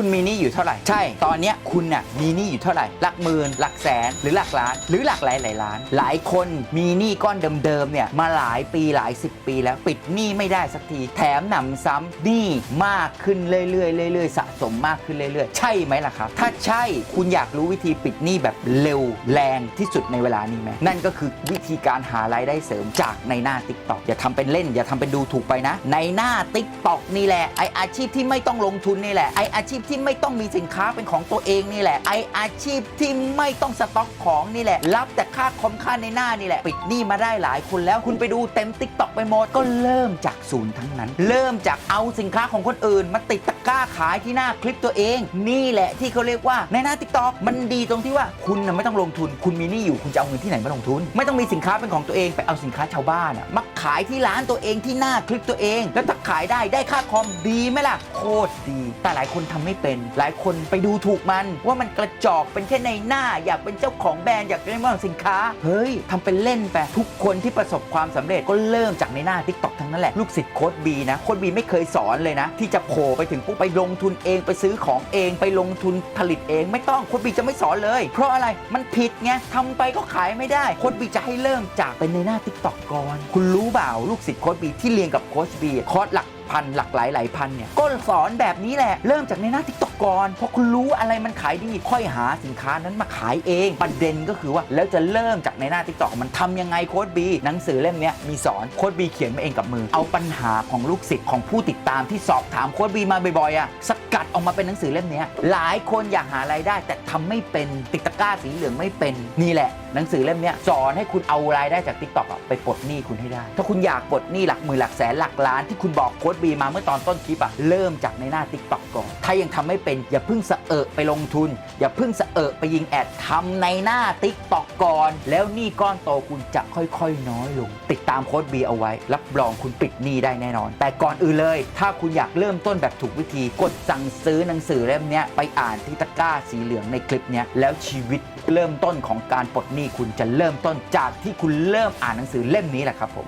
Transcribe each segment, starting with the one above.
คุณมีหนี้อยู่เท่าไหร่ ใช่ ตอนเนี้ยคุณน่ะมีหนี้อยู่เท่าไหร่ หลักหมื่น หลักแสน หรือหลักล้าน หรือหลักหลายหลายล้าน หลายคนมีหนี้ก้อนเดิมๆเนี่ยมาหลายปีหลายสิบปีแล้วปิดหนี้ไม่ได้สักที แถมหนำซ้ำหนี้มากขึ้นเรื่อยๆเรื่อยๆสะสมมากขึ้นเรื่อยๆ ใช่ไหมล่ะครับ ถ้าใช่คุณอยากรู้วิธีปิดหนี้แบบเร็วแรงที่สุดในเวลานี้ไหมนั่นก็คือวิธีการหารายได้เสริมจากในหน้า t ิ k t o k อย่าทำเป็นเล่น อย่าทำเป็นดูถูกไปนะ ในหน้า t ิ k t o k นี่แหละไออาชีพที่ไม่ต้องลงทุนนี่แหละไออาชีพที่ไม่ต้องมีสินค้าเป็นของตัวเองนี่แหละ ไออาชีพที่ไม่ต้องสต็อกของนี่แหละ รับแต่ค่าคอมค่าในหน้านี่แหละ ปิดหนี้มาได้หลายคนแล้วคุณไปดูเต็ม t ิ k t o k ไปหมดก็เริ่มจากศูนย์ทั้งนั้น เริ่มจากเอาสินค้าของคนอื่น มาติดตะกร้าขายที่หน้าคลิปตัวเอง นี่แหละที่เขาเรียกว่าในหน้า t ิ k t o k มันดีตรงที่ว่าคุณนะไม่ต้องลงทุน คุณมีหนี้อยู่คุณจะเอาเงินที่ไหนมาลงทุน ไม่ต้องมีสินค้าเป็นของตัวเองไปเอาสินค้าชาวบ้านมาขายที่ร้านตัวเองที่หน้าคลิปตัวเอง แล้วถ้าขายได้ได้ค่าคอมดีไหมล่ะโคตรดี แต่หลายคนทำไม่เป็น หลายคนไปดูถูกมัน ว่ามันกระจอกเป็นแค่ในหน้า อยากเป็นเจ้าของแบรนด์อยากเป็นเจ้าของสินค้า เฮ้ยทำเป็นเล่นไปทุกคนที่ประสบความสำเร็จก็เริ่มจากในหน้า t ิ k t o k ทั้งนั้นแหละลูกศิษย์โค้ดบีนะโค้ดบีไม่เคยสอนเลยนะ ที่จะโผล่ไปถึงปุ๊บไปลงทุนเองไปซื้อของเองไปลงทุนผลิตเองไม่ต้องโค้ดบีจะไม่สอนเลย เพราะอะไรมันผิดไงทำไปก็ขายไม่ได้โค้ดบีจะให้เริ่มจากเป็นในหน้า t ิ k t o k ก่อน คุณรู้เปล่าลูกศิษย์โค้ดบีที่เรียนกับโค้ชบีคอร์สหลัก พันหลักหลายหลายพันเนี่ยก็สอนแบบนี้แหละเริ่มจากในหน้าทิกตอ ก่อน เพราะคุณรู้อะไรมันขายดี ค่อยหาสินค้านั้นมาขายเอง ประเด็นก็คือว่าแล้วจะเริ่มจากในหน้าทิกตอกมันทำยังไงโค้ดบีหนังสือเล่มนี้มีสอนโค้ดบีเขียนมาเองกับมือ เอาปัญหาของลูกศิษย์ของผู้ติดตามที่สอบถามโค้ดบีมาบ่อยๆอะสกัดออกมาเป็นหนังสือเล่มนี้หลายคนอยากหารายได้ แต่ทำไม่เป็นติดตะกร้าสีเหลืองไม่เป็นนี่แหละหนังสือเล่มนี้สอนให้คุณเอารายได้จาก t ิ k t o k อะไปปลดหนี้คุณให้ได้ ถ้าคุณอยากปลดหนี้หลักหมื่นหลักแสนหลักล้านที่คุณบอกโค้ดบีมาเมื่อตอนต้นคลิปอะเริ่มจากในหน้า t ิ k t o k ก่อนถ้ายังทำไม่เป็นอย่าเพิ่งสะเอะไปลงทุน อย่าเพิ่งสะเอะไปยิงแอดทำในหน้า t ิ k t o k ก่อน แล้วหนี้ก้อนโตคุณจะค่อยๆ น้อยลง ติดตามโค้ดบีเอาไว้ รับรองคุณปิดหนี้ได้แน่นอน แต่ก่อนอื่นเลย ถ้าคุณอยากเริ่มต้นแบบถูกวิธี กดสั่งซื้อหนังสือเล่มนี้ไปอ่านที่ตะกร้าสีเหลืองในคลิปนี้แล้วชีวิตเริ่มต้นของการปลดหนี้คุณจะเริ่มต้นจากที่คุณเริ่มอ่านหนังสือเล่มนี้แหละครับผม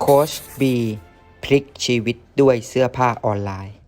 โค้ชบีพลิกชีวิตด้วยเสื้อผ้าออนไลน์